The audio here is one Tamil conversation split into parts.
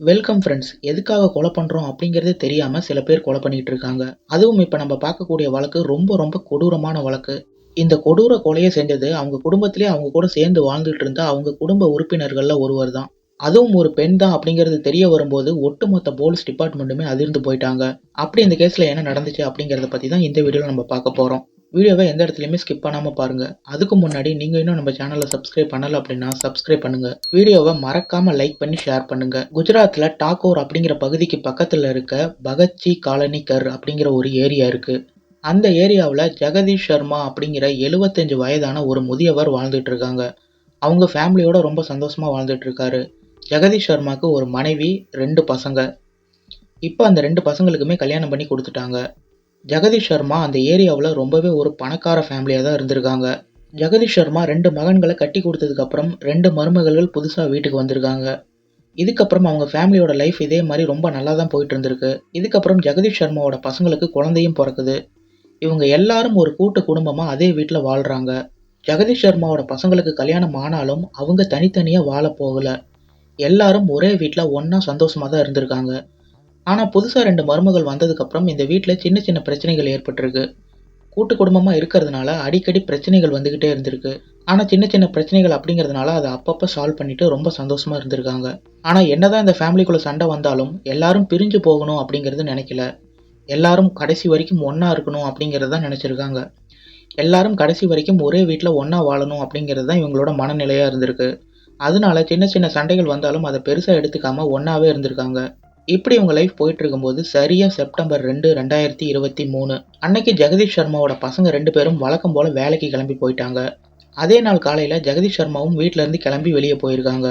வெல்கம் ஃப்ரெண்ட்ஸ் எதுக்காக கொலை பண்ணுறோம் அப்படிங்கிறதே தெரியாமல் சில பேர் கொலை பண்ணிகிட்டு இருக்காங்க. அதுவும் இப்போ நம்ம பார்க்கக்கூடிய வழக்கு ரொம்ப ரொம்ப கொடூரமான வழக்கு. இந்த கொடூர கொலையை செஞ்சது அவங்க குடும்பத்திலே அவங்க கூட சேர்ந்து வாழ்ந்துட்டு இருந்த அவங்க குடும்ப உறுப்பினர்களில் ஒருவர் தான். அதுவும் ஒரு பெண் தான் அப்படிங்கிறது தெரிய வரும்போது ஒட்டுமொத்த போலீஸ் டிபார்ட்மெண்ட்டுமே அதிர்ந்து போயிட்டாங்க. அப்படி இந்த கேஸில் என்ன நடந்துச்சு அப்படிங்கிறத பற்றி தான் இந்த வீடியோவில் நம்ம பார்க்க போகிறோம் வீடியோவை எந்த இடத்துலையுமே ஸ்கிப் பண்ணாமல் பாருங்கள் அதுக்கு முன்னாடி நீங்கள் இன்னும் நம்ம சேனலை சப்ஸ்கிரைப் பண்ணலை அப்படின்னா சப்ஸ்கிரைப் பண்ணுங்கள் வீடியோவை மறக்காமல் லைக் பண்ணி ஷேர் பண்ணுங்கள் குஜராத்தில் டாகோர் அப்படிங்கிற பகுதிக்கு பக்கத்தில் இருக்க பகத்சி காலனி கர் அப்படிங்கிற ஒரு ஏரியா இருக்குது அந்த ஏரியாவில் ஜெகதீஷ் சர்மா அப்படிங்கிற எழுபத்தஞ்சு வயதான ஒரு முதியவர் வாழ்ந்துட்டு இருக்காங்க. அவங்க ஃபேமிலியோட ரொம்ப சந்தோஷமாக வாழ்ந்துட்டு இருக்காரு. ஜெகதீஷ் சர்மாவுக்கு ஒரு மனைவி ரெண்டு பசங்க. இப்போ அந்த ரெண்டு பசங்களுக்குமே கல்யாணம் பண்ணி கொடுத்துட்டாங்க. ஜெகதீஷ் சர்மா அந்த ஏரியாவில் ரொம்பவே ஒரு பணக்கார ஃபேமிலியாக தான் இருந்திருக்காங்க. ஜெகதீஷ் சர்மா ரெண்டு மகன்களை கட்டி கொடுத்ததுக்கப்புறம் ரெண்டு மருமகள்கள் புதுசாக வீட்டுக்கு வந்திருக்காங்க. இதுக்கப்புறம் அவங்க ஃபேமிலியோட லைஃப் இதே மாதிரி ரொம்ப நல்லா தான் போயிட்டு இருந்திருக்கு. இதுக்கப்புறம் ஜெகதீஷ் சர்மாவோட பசங்களுக்கு குழந்தையும் பிறக்குது. இவங்க எல்லாரும் ஒரு கூட்டு குடும்பமாக அதே வீட்டில் வாழ்கிறாங்க ஜெகதீஷ் சர்மாவோட பசங்களுக்கு கல்யாணம் ஆனாலும் அவங்க தனித்தனியாக வாழ போகல. எல்லாரும் ஒரே வீட்டில் ஒன்றா சந்தோஷமாக தான் இருந்திருக்காங்க. ஆனால் புதுசாக ரெண்டு மருமகள் வந்ததுக்கப்புறம் இந்த வீட்டில் சின்ன சின்ன பிரச்சனைகள் ஏற்பட்டிருக்கு. கூட்டு குடும்பமாக இருக்கிறதுனால அடிக்கடி பிரச்சனைகள் வந்துக்கிட்டே இருந்திருக்கு. ஆனால் சின்ன சின்ன பிரச்சனைகள் அப்படிங்கிறதுனால அதை அப்பப்போ சால்வ் பண்ணிட்டு ரொம்ப சந்தோஷமாக இருந்திருக்காங்க. ஆனால் என்னதான் இந்த ஃபேமிலிக்குள்ளே சண்டை வந்தாலும் எல்லாரும் பிரிஞ்சு போகணும் அப்படிங்கிறது நினைக்கல. எல்லாரும் கடைசி வரைக்கும் ஒன்றா இருக்கணும் அப்படிங்கிறது தான் நினச்சிருக்காங்க. எல்லாரும் கடைசி வரைக்கும் ஒரே வீட்டில் ஒன்றா வாழணும் அப்படிங்கிறது தான் இவங்களோட மனநிலையாக இருந்திருக்கு. அதனால சின்ன சின்ன சண்டைகள் வந்தாலும் அதை பெருசாக எடுத்துக்காமல் ஒன்றாவே இருந்திருக்காங்க. இப்படி இவங்க லைஃப் போயிட்டு இருக்கும்போது சரியாக செப்டம்பர் ரெண்டு ரெண்டாயிரத்தி இருபத்தி மூணு அன்னைக்கு ஜெகதீஷ் சர்மாவோட பசங்க ரெண்டு பேரும் வழக்கம் போல் வேலைக்கு கிளம்பி போயிட்டாங்க. அதே நாள் காலையில் ஜெகதீஷ் சர்மாவும் வீட்டிலேருந்து கிளம்பி வெளியே போயிருக்காங்க.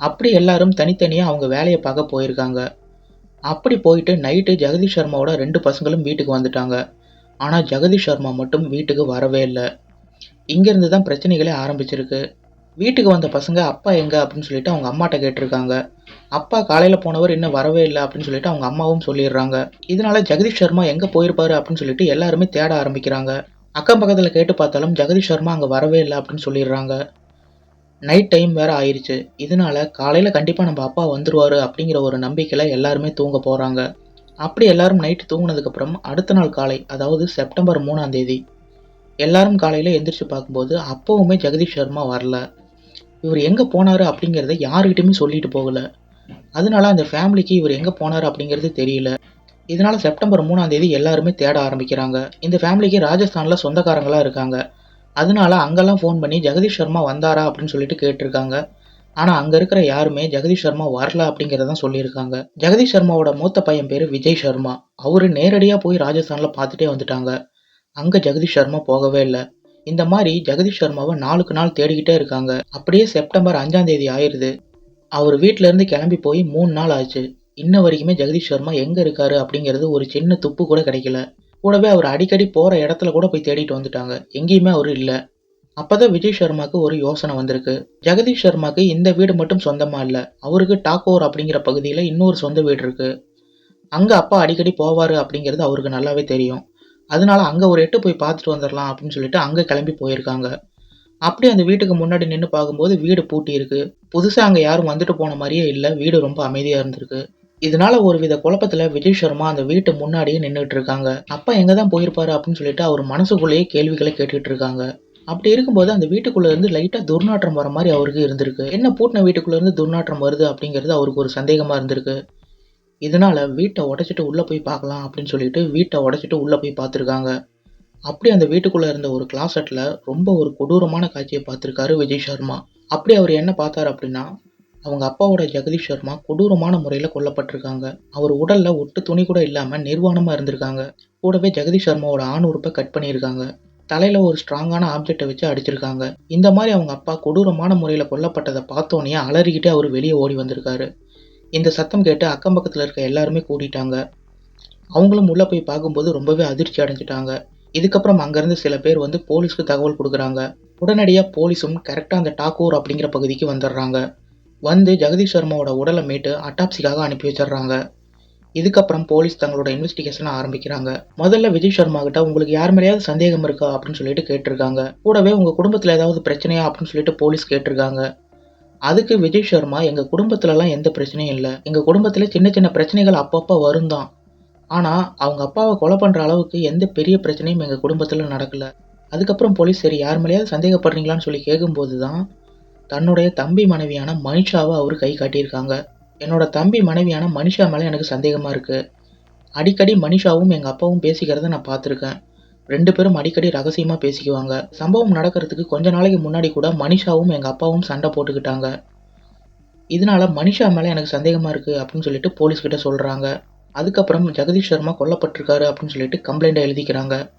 அப்படி எல்லாரும் தனித்தனியாக அவங்க வேலையை பார்க்க போயிருக்காங்க. அப்படி போயிட்டு நைட்டு ஜெகதீஷ் சர்மாவோட ரெண்டு பசங்களும் வீட்டுக்கு வந்துட்டாங்க. ஆனால் ஜெகதீஷ் சர்மா மட்டும் வீட்டுக்கு வரவே இல்லை. இங்கேருந்து தான் பிரச்சனைகளே ஆரம்பிச்சிருக்கு. வீட்டுக்கு வந்த பசங்க அப்பா எங்க? அப்படின்னு சொல்லிட்டு அவங்க அம்மாட்ட கேட்டிருக்காங்க. அப்பா காலையில் போனவர் இன்னும் வரவே இல்லை அப்படின்னு சொல்லிட்டு அவங்க அம்மாவும் சொல்லிடுறாங்க. இதனால ஜெகதீஷ் சர்மா எங்கே போயிருப்பாரு அப்படின்னு சொல்லிட்டு எல்லாருமே தேட ஆரம்பிக்கிறாங்க. அக்கம் பக்கத்தில் கேட்டு பார்த்தாலும் ஜெகதீஷ் சர்மா அங்கே வரவே இல்லை அப்படின்னு சொல்லிடுறாங்க. நைட் டைம் வேற ஆயிடுச்சு இதனால காலையில் கண்டிப்பாக நம்ம அப்பா வந்துடுவார் அப்படிங்கிற ஒரு நம்பிக்கையில் எல்லாருமே தூங்க போகிறாங்க அப்படி எல்லாரும் நைட்டு தூங்கினதுக்கப்புறம் அடுத்த நாள் காலை அதாவது செப்டம்பர் மூணாம் தேதி எல்லாரும் காலையில் எந்திரிச்சு பார்க்கும்போது அப்போவுமே ஜெகதீஷ் சர்மா வரல. இவர் எங்கே போனாரு அப்படிங்கிறத யாருக்கிட்டையுமே சொல்லிட்டு போகல. அதனால அந்த ஃபேமிலிக்கு இவர் எங்கே போனாரு அப்படிங்கிறது தெரியல. இதனால செப்டம்பர் மூணாம் தேதி எல்லாருமே தேட ஆரம்பிக்கிறாங்க. இந்த ஃபேமிலிக்கு ராஜஸ்தானில் சொந்தக்காரங்களாக இருக்காங்க. அதனால அங்கெல்லாம் ஃபோன் பண்ணி ஜெகதீஷ் சர்மா வந்தாரா? அப்படின்னு சொல்லிட்டு கேட்டிருக்காங்க. ஆனால் அங்கே இருக்கிற யாருமே ஜெகதீஷ் சர்மா வரல அப்படிங்கிறதான் சொல்லியிருக்காங்க. ஜெகதீஷ் சர்மாவோட மூத்த பையன் பேர் விஜய் சர்மா. அவரு நேரடியாக போய் ராஜஸ்தானில் பார்த்துட்டே வந்துட்டாங்க. அங்கே ஜெகதீஷ் சர்மா போகவே இல்லை. இந்த மாதிரி ஜெகதீஷ் சர்மாவை நாளுக்கு நாள் தேடிக்கிட்டே இருக்காங்க. அப்படியே செப்டம்பர் அஞ்சாம் தேதி ஆயிருது. அவர் வீட்டிலேருந்து கிளம்பி போய் மூணு நாள் ஆச்சு. இன்ன வரைக்குமே ஜெகதீஷ் சர்மா எங்கே இருக்காரு அப்படிங்கிறது ஒரு சின்ன துப்பு கூட கிடைக்கல. கூடவே அவர் அடிக்கடி போகிற இடத்துல கூட போய் தேடிட்டு வந்துட்டாங்க. எங்கேயுமே அவர் இல்லை. அப்போதான் விஜய் சர்மாக்கு ஒரு யோசனை வந்திருக்கு. ஜெகதீஷ் சர்மாக்கு இந்த வீடு மட்டும் சொந்தமாக இல்லை. அவருக்கு டாக்கோர் அப்படிங்கிற பகுதியில் இன்னொரு சொந்த வீடு இருக்குது அங்கே அப்பா அடிக்கடி போவார் அப்படிங்கிறது அவருக்கு நல்லாவே தெரியும். அதனால அங்கே ஒரு எட்டு போய் பார்த்துட்டு வந்துடலாம் அப்படின்னு சொல்லிட்டு அங்கே கிளம்பி போயிருக்காங்க. அப்படியே அந்த வீட்டுக்கு முன்னாடி நின்று பார்க்கும்போது வீடு பூட்டி இருக்கு. அங்கே யாரும் வந்துட்டு போன மாதிரியே இல்லை. வீடு ரொம்ப அமைதியாக இருந்திருக்கு. இதனால ஒரு வித குழப்பத்தில் விஜய் சர்மா அந்த வீட்டு முன்னாடியே நின்றுட்டு இருக்காங்க. அப்பா எங்கே தான் போயிருப்பாரு அப்படின்னு சொல்லிட்டு அவர் மனசுக்குள்ளேயே கேள்விகளை கேட்டுட்டு இருக்காங்க. அப்படி இருக்கும்போது அந்த வீட்டுக்குள்ள இருந்து லைட்டா துர்நாற்றம் வர மாதிரி அவருக்கு இருந்திருக்கு. என்ன பூட்டின வீட்டுக்குள்ள இருந்து துர்நாற்றம் வருது அப்படிங்கிறது அவருக்கு ஒரு சந்தேகமா இருந்திருக்கு. இதனால் வீட்டை உடச்சிட்டு உள்ளே போய் பார்க்கலாம் அப்படின்னு சொல்லிட்டு வீட்டை உடச்சிட்டு உள்ளே போய் பார்த்துருக்காங்க. அப்படி அந்த வீட்டுக்குள்ளே இருந்த ஒரு கிளாசெட்ல ரொம்ப ஒரு கொடூரமான காட்சியை பார்த்துருக்காரு விஜய் சர்மா. அப்படி அவர் என்ன பார்த்தாரு அப்படின்னா அவங்க அப்பாவோட ஜெகதீஷ் சர்மா கொடூரமான முறையில் கொல்லப்பட்டிருக்காங்க. அவர் உடலில் ஒட்டு துணி கூட இல்லாமல் நிர்வாணமாக இருந்திருக்காங்க. கூடவே ஜெகதீஷ் சர்மாவோட ஆண் உறுப்பை கட் பண்ணியிருக்காங்க. தலையில் ஒரு ஸ்ட்ராங்கான ஆப்ஜெக்டை வச்சு அடிச்சிருக்காங்க. இந்த மாதிரி அவங்க அப்பா கொடூரமான முறையில் கொல்லப்பட்டதை பார்த்தோன்னே அலறிக்கிட்டே அவர் வெளியே ஓடி வந்திருக்காரு. இந்த சத்தம் கேட்டு அக்கம் பக்கத்தில் இருக்க எல்லாருமே கூட்டிட்டாங்க அவங்களும் உள்ளே போய் பார்க்கும்போது ரொம்பவே அதிர்ச்சி அடைஞ்சிட்டாங்க. இதுக்கப்புறம் அங்கேருந்து சில பேர் வந்து போலீஸ்க்கு தகவல் கொடுக்குறாங்க. உடனடியாக போலீஸும் கரெக்டாக அந்த டாக்கூர் அப்படிங்கிற பகுதிக்கு வந்துடுறாங்க. வந்து ஜெகதீஷ் சர்மாவோட உடலை மீட்டு அட்டாப்சிக்காக அனுப்பி வச்சிடுறாங்க. இதுக்கப்புறம் போலீஸ் தங்களோட இன்வெஸ்டிகேஷனை ஆரம்பிக்கிறாங்க. முதல்ல விஜய் சர்மா கிட்ட உங்களுக்கு யார் மேலேயாவது சந்தேகம் இருக்கா? அப்படின்னு சொல்லிட்டு கேட்டிருக்காங்க. கூடவே உங்க குடும்பத்தில் ஏதாவது பிரச்சனையா அப்படின்னு சொல்லிட்டு போலீஸ் கேட்டிருக்காங்க. அதுக்கு விஜய் சர்மா எங்கள் குடும்பத்துலலாம் எந்த பிரச்சனையும் இல்லை எங்கள் குடும்பத்தில் சின்ன சின்ன பிரச்சனைகள் அப்பப்போ வரும் தான். ஆனால் அவங்க அப்பாவை கொலை பண்ணுற அளவுக்கு எந்த பெரிய பிரச்சனையும் எங்கள் குடும்பத்தில் நடக்கல. அதுக்கப்புறம் போலீஸ் சரி யார் மேலேயாவது சந்தேகப்படுறீங்களான்னு சொல்லி கேட்கும்போது தான், தன்னுடைய தம்பி மனைவியான மனிஷாவை அவர் கை காட்டியிருக்காங்க. என்னோட தம்பி மனைவியான மனிஷா மேலே எனக்கு சந்தேகமாக இருக்குது அடிக்கடி மனிஷாவும் எங்கள் அப்பாவும் பேசிக்கிறத நான் பார்த்துருக்கேன். ரெண்டு பேரும் அடிக்கடி ரகசியமாக பேசிக்குவாங்க. சம்பவம் நடக்கிறதுக்கு கொஞ்ச நாளைக்கு முன்னாடி கூட மனிஷாவும் எங்கள் அப்பாவும் சண்டை போட்டுக்கிட்டாங்க. இதனால மனிஷா மேலே எனக்கு சந்தேகமாக இருக்குது அப்படின்னு சொல்லிட்டு போலீஸ் கிட்ட அதுக்கப்புறம் ஜெகதீஷ் சர்மா கொல்லப்பட்டிருக்காரு அப்படின்னு சொல்லிட்டு கம்ப்ளைண்ட்டை எழுதிக்கிறாங்க.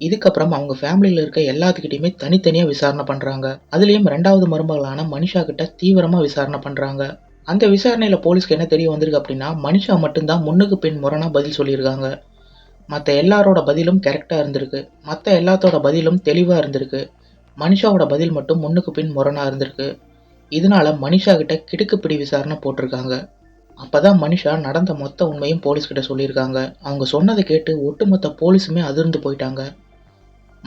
இதுக்கப்புறம் அவங்க ஃபேமிலியில் இருக்க எல்லாத்துக்கிட்டையுமே தனித்தனியாக விசாரணை பண்ணுறாங்க அதுலேயும் ரெண்டாவது மருமகளான மனிஷா கிட்ட தீவிரமாக விசாரணை பண்ணுறாங்க அந்த விசாரணையில் போலீஸ்க்கு என்ன தெரிய வந்திருக்கு அப்படின்னா, மனிஷா மட்டும் தான் முன்னுக்கு பின் முரணாக பதில் சொல்லியிருக்காங்க. மற்ற எல்லாரோட பதிலும் கரெக்டாக இருந்திருக்கு. மற்ற எல்லாத்தோட பதிலும் தெளிவாக இருந்திருக்கு. மனிஷாவோட பதில் மட்டும் முன்னுக்கு பின் முரணாக இருந்திருக்கு. இதனால மனிஷா கிட்ட கிடுக்குப்பிடி விசாரணை போட்டிருக்காங்க. அப்பதான் மனிஷா நடந்த மொத்த உண்மையும் போலீஸ் கிட்ட சொல்லியிருக்காங்க. அவங்க சொன்னதை கேட்டு ஒட்டுமொத்த போலீஸுமே அதிர்ந்து போயிட்டாங்க.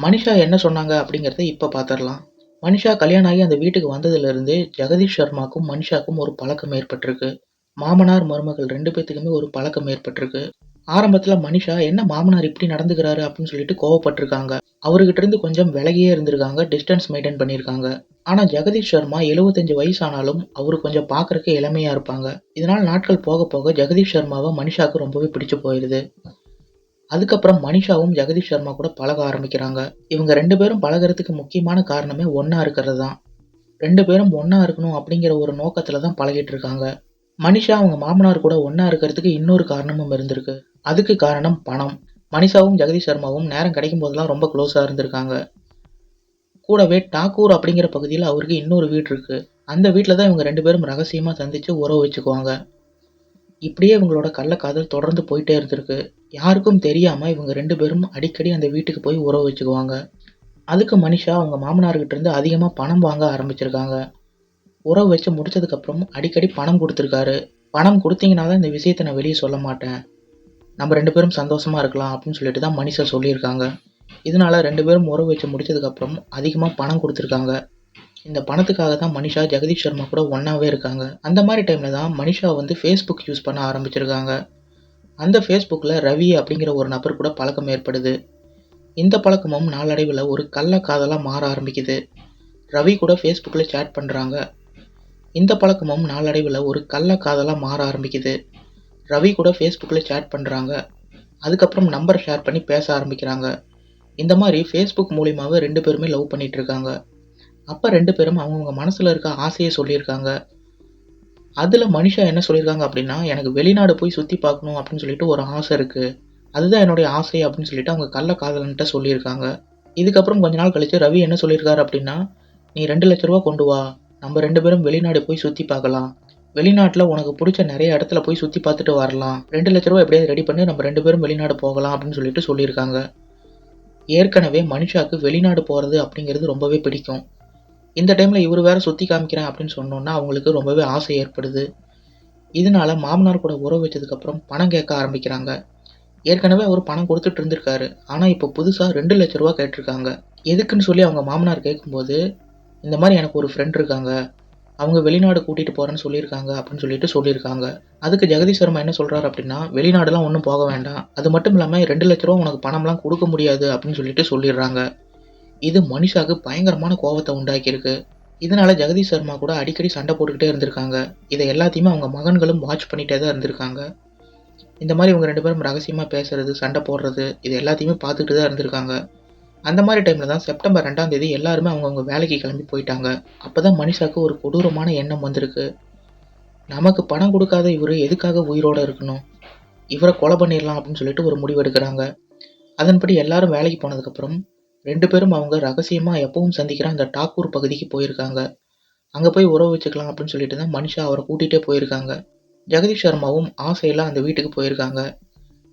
மனிஷா என்ன சொன்னாங்க அப்படிங்கிறத இப்போ பார்த்துடலாம். மனிஷா கல்யாணம் ஆகி அந்த வீட்டுக்கு வந்ததுலேருந்து ஜெகதீஷ் சர்மாக்கும் மனிஷாக்கும் ஒரு பழக்கம் ஏற்பட்டிருக்கு. மாமனார், மருமகள் ரெண்டு பேத்துக்குமே ஒரு பழக்கம் ஏற்பட்டிருக்கு. ஆரம்பத்தில் மனிஷா என்ன மாமனார் இப்படி நடந்துக்கிறாரு அப்படின்னு சொல்லிட்டு கோவப்பட்டிருக்காங்க. அவருகிட்ட இருந்து கொஞ்சம் விலகியே இருந்திருக்காங்க. டிஸ்டன்ஸ் மெயின்டெயின் பண்ணியிருக்காங்க. ஆனால் ஜெகதீஷ் சர்மா எழுபத்தஞ்சு வயசானாலும் அவர் கொஞ்சம் பார்க்கறக்கு இளமையாக இருப்பாங்க. இதனால் நாட்கள் போக போக ஜெகதீஷ் சர்மாவை மனிஷாவுக்கு ரொம்பவே பிடிச்சு போயிடுது அதுக்கப்புறம் மனிஷாவும் ஜெகதீஷ் சர்மா கூட பழக ஆரம்பிக்கிறாங்க. இவங்க ரெண்டு பேரும் பழகுறதுக்கு முக்கியமான காரணமே ஒன்றா இருக்கிறது தான். ரெண்டு பேரும் ஒன்றா இருக்கணும் அப்படிங்கிற ஒரு நோக்கத்தில் தான் பழகிட்டு இருக்காங்க. மனிஷா அவங்க மாமனார் கூட ஒன்றா இருக்கிறதுக்கு இன்னொரு காரணமும் இருந்திருக்கு. அதுக்கு காரணம் பணம். மனிஷாவும் ஜெகதீஷ் சர்மாவும் நேரம் கிடைக்கும் போதெல்லாம் ரொம்ப க்ளோஸாக இருந்திருக்காங்க. கூடவே டாக்கூர் அப்படிங்கிற பகுதியில் அவருக்கு இன்னொரு வீடு இருக்குது அந்த வீட்டில் தான் இவங்க ரெண்டு பேரும் ரகசியமாக சந்தித்து உறவு வச்சுக்குவாங்க. இப்படியே இவங்களோட கள்ளக்காதல் தொடர்ந்து போயிட்டே இருந்திருக்கு. யாருக்கும் தெரியாமல் இவங்க ரெண்டு பேரும் அடிக்கடி அந்த வீட்டுக்கு போய் உறவு வச்சுக்குவாங்க. அதுக்கு மனிஷா அவங்க மாமனார்கிட்ட இருந்து அதிகமாக பணம் வாங்க ஆரம்பிச்சிருக்காங்க. உறவு வச்சு முடிச்சதுக்கப்புறம் அடிக்கடி பணம் கொடுத்துருக்காரு பணம் கொடுத்தீங்கன்னா தான் இந்த விஷயத்த நான் வெளியே சொல்ல மாட்டேன். நம்ம ரெண்டு பேரும் சந்தோஷமாக இருக்கலாம் அப்படின்னு சொல்லிட்டு தான் மனிஷா சொல்லியிருக்காங்க. இதனால ரெண்டு பேரும் உறவு வச்சு முடிச்சதுக்கப்புறம் அதிகமாக பணம் கொடுத்துருக்காங்க இந்த பணத்துக்காக தான் மனிஷா ஜெகதீஷ் சர்மா கூட ஒன்றாவே இருக்காங்க. அந்த மாதிரி டைமில் தான் மனிஷா வந்து ஃபேஸ்புக் யூஸ் பண்ண ஆரம்பிச்சிருக்காங்க. அந்த ஃபேஸ்புக்கில் ரவி அப்படிங்கிற ஒரு நபர் கூட பழக்கம் ஏற்படுது. இந்த பழக்கமும் நாளடைவில் ஒரு கள்ள காதலாக மாற ஆரம்பிக்குது. ரவி கூட ஃபேஸ்புக்கில் சேட் பண்ணுறாங்க இந்த பழக்கமும் நாளடைவில் ஒரு கள்ளக்காதலா மாற ஆரம்பிக்குது. ரவி கூட ஃபேஸ்புக்கில் சேட் பண்ணுறாங்க அதுக்கப்புறம் நம்பர் ஷேர் பண்ணி பேச ஆரம்பிக்கிறாங்க. இந்த மாதிரி ஃபேஸ்புக் மூலியமாகவே ரெண்டு பேருமே லவ் பண்ணிகிட்டு இருக்காங்க. அப்போ ரெண்டு பேரும் அவங்கவுங்க மனசில் இருக்க ஆசையை சொல்லியிருக்காங்க. அதில் மனுஷா என்ன சொல்லியிருக்காங்க அப்படின்னா, எனக்கு வெளிநாடு போய் சுற்றி பார்க்கணும் அப்படின்னு சொல்லிட்டு ஒரு ஆசை இருக்குது அதுதான் என்னுடைய ஆசை அப்படின்னு சொல்லிட்டு அவங்க கள்ளக்காதலன்ட்ட சொல்லியிருக்காங்க. இதுக்கப்புறம் கொஞ்ச நாள் கழித்து ரவி என்ன சொல்லியிருக்காரு அப்படின்னா, நீ ரெண்டு லட்ச ரூபா கொண்டு வா. நம்ம ரெண்டு பேரும் வெளிநாடு போய் சுற்றி பார்க்கலாம். வெளிநாட்டில் உனக்கு பிடிச்ச நிறைய இடத்துல போய் சுற்றி பார்த்துட்டு வரலாம். ரெண்டு லட்ச ரூபா எப்படியாவது ரெடி பண்ணி நம்ம ரெண்டு பேரும் வெளிநாடு போகலாம் அப்படின்னு சொல்லிட்டு சொல்லியிருக்காங்க. ஏற்கனவே மனுஷாக்கு வெளிநாடு போகிறது அப்படிங்கிறது ரொம்பவே பிடிக்கும். இந்த டைமில் இவர் வேற சுற்றி காமிக்கிறேன் அப்படின்னு சொன்னோன்னா அவங்களுக்கு ரொம்பவே ஆசை ஏற்படுது. இதனால மாமனார் கூட உறவு வச்சதுக்கப்புறம் பணம் கேட்க ஆரம்பிக்கிறாங்க. ஏற்கனவே அவர் பணம் கொடுத்துட்டு இருந்திருக்காரு. ஆனா இப்ப புதுசா ரூ. 2,00,000 கேட்டிருக்காங்க. எதுக்குன்னு சொல்லி அவங்க மாமனார் கேட்கும்போது, இந்த மாதிரி எனக்கு ஒரு ஃப்ரெண்ட் இருக்காங்க. அவங்க வெளிநாடு கூட்டிகிட்டு போகிறேன்னு சொல்லியிருக்காங்க அப்படின்னு சொல்லிட்டு சொல்லியிருக்காங்க. அதுக்கு ஜெகதீஷ் சர்மா என்ன சொல்கிறார் அப்படின்னா, வெளிநாடுலாம் ஒன்றும் போக வேண்டாம். அது மட்டும் இல்லாமல் ரெண்டு லட்ச ரூபா உனக்கு பணம்லாம் கொடுக்க முடியாது அப்படின்னு சொல்லிட்டு சொல்லிடுறாங்க. இது மனிஷாக்கு பயங்கரமான கோவத்தை உண்டாக்கியிருக்கு. இதனால ஜெகதீஷ் சர்மா கூட அடிக்கடி சண்டை போட்டுக்கிட்டே இருந்திருக்காங்க. இதை எல்லாத்தையுமே அவங்க மகன்களும் வாட்ச் பண்ணிகிட்டே தான் இருந்திருக்காங்க. இந்த மாதிரி இவங்க ரெண்டு பேரும் ரகசியமாக பேசுறது, சண்டை போடுறது இது எல்லாத்தையுமே பார்த்துக்கிட்டு தான் இருந்திருக்காங்க. அந்த மாதிரி டைமில் தான் செப்டம்பர் ரெண்டாம் தேதி எல்லாருமே அவங்கவுங்க வேலைக்கு கிளம்பி போயிட்டாங்க. அப்போ தான் மனிஷாக்கு ஒரு கொடூரமான எண்ணம் வந்திருக்கு. நமக்கு பணம் கொடுக்காத இவரு எதுக்காக உயிரோட இருக்கணும்? இவரை கொலை பண்ணிடலாம் அப்படின்னு சொல்லிட்டு ஒரு முடிவு எடுக்கிறாங்க அதன்படி எல்லாரும் வேலைக்கு போனதுக்கப்புறம் ரெண்டு பேரும் அவங்க ரகசியமாக எப்பவும் சந்திக்கிற அந்த டாக்கூர் பகுதிக்கு போயிருக்காங்க. அங்கே போய் உறவு வச்சுக்கலாம் அப்படின்னு சொல்லிட்டு தான் மனிஷா அவரை கூட்டிகிட்டே போயிருக்காங்க. ஜெகதீஷ் சர்மாவும் ஆசையெல்லாம் அந்த வீட்டுக்கு போயிருக்காங்க.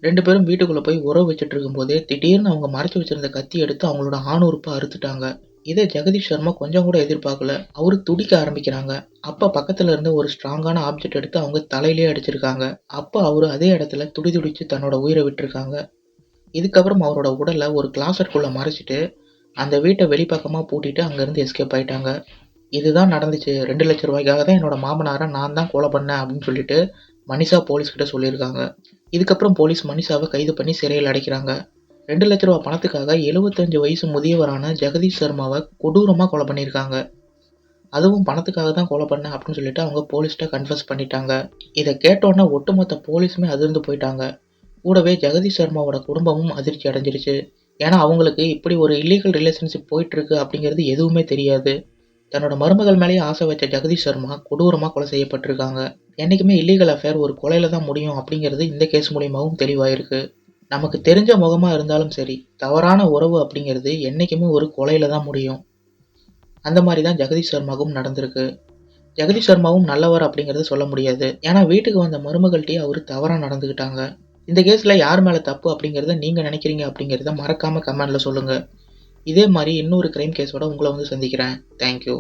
ரெண்டு பேரும் வீட்டுக்குள்ளே போய் உறவு வச்சுட்டு இருக்கும்போதே திடீர்னு அவங்க மறைச்சி வச்சிருந்த கத்தி எடுத்து அவங்களோட ஆணுறுப்ப அறுத்துட்டாங்க. இதே ஜெகதீஷ் சர்மா கொஞ்சம் கூட எதிர்பார்க்கல. அவரு துடிக்க ஆரம்பிக்கிறாங்க. அப்ப பக்கத்துல இருந்து ஒரு ஸ்ட்ராங்கான ஆப்ஜெக்ட் எடுத்து அவங்க தலையிலே அடிச்சிருக்காங்க. அப்ப அவரு அதே இடத்துல துடிதுடிச்சு தன்னோட உயிரை விட்டுருக்காங்க இதுக்கப்புறம் அவரோட உடலை ஒரு கிளாசட்குள்ள மறைச்சிட்டு, அந்த வீட்டை வெளிப்பக்கமா பூட்டிட்டு அங்கிருந்து எஸ்கேப் ஆயிட்டாங்க. இதுதான் நடந்துச்சு ரெண்டு லட்ச ரூபாய்க்காக தான் என்னோட மாமனாரை நான் தான் கொலை பண்ணேன் அப்படின்னு சொல்லிட்டு மனிஷா போலீஸ்கிட்ட சொல்லியிருக்காங்க இதுக்கப்புறம் போலீஸ் மனிஷாவை கைது பண்ணி சிறையில் அடைக்கிறாங்க. ரெண்டு லட்ச ரூபா பணத்துக்காக எழுபத்தஞ்சு வயசு முதியவரான ஜெகதீஷ் சர்மாவை கொடூரமாக கொலை பண்ணியிருக்காங்க. அதுவும் பணத்துக்காக தான் கொலை பண்ணேன் அப்படின்னு சொல்லிட்டு அவங்க போலீஸ்கிட்ட கன்ஃபர்ஸ் பண்ணிட்டாங்க. இதை கேட்டோன்னே ஒட்டுமொத்த போலீஸுமே அதிர்ந்து போயிட்டாங்க. கூடவே ஜெகதீஷ் சர்மாவோட குடும்பமும் அதிர்ச்சி அடைஞ்சிருச்சு. ஏன்னா அவங்களுக்கு இப்படி ஒரு இல்லீகல் ரிலேஷன்ஷிப் போயிட்டுருக்கு அப்படிங்கிறது எதுவுமே தெரியாது. தன்னோட மருமகள் மேலேயே ஆசை வச்ச ஜெகதீஷ் சர்மா கொடூரமாக கொலை செய்யப்பட்டிருக்காங்க. என்றைக்குமே இல்லீகல் அஃபேர் ஒரு கொலையில தான் முடியும் அப்படிங்கிறது இந்த கேஸ் மூலியமாகவும் தெளிவாயிருக்கு. நமக்கு தெரிஞ்ச முகமாக இருந்தாலும் சரி தவறான உறவு அப்படிங்கிறது என்றைக்குமே ஒரு கொலையில தான் முடியும். அந்த மாதிரி தான் ஜெகதீஷ் சர்மாவும் நடந்திருக்கு. ஜெகதீஷ் சர்மாவும் நல்லவர் அப்படிங்கிறத சொல்ல முடியாது. ஏன்னா வீட்டுக்கு வந்த மருமகள்கிட்டயே அவர் தவறாக நடந்துக்கிட்டாங்க இந்த கேஸில் யார் மேலே தப்பு அப்படிங்கிறத நீங்கள் நினைக்கிறீங்க அப்படிங்கிறத மறக்காமல் கமெண்டில் சொல்லுங்கள் இதே மாதிரி இன்னொரு கிரைம் கேஸோட உங்களை வந்து சந்திக்கிறேன். தேங்க்யூ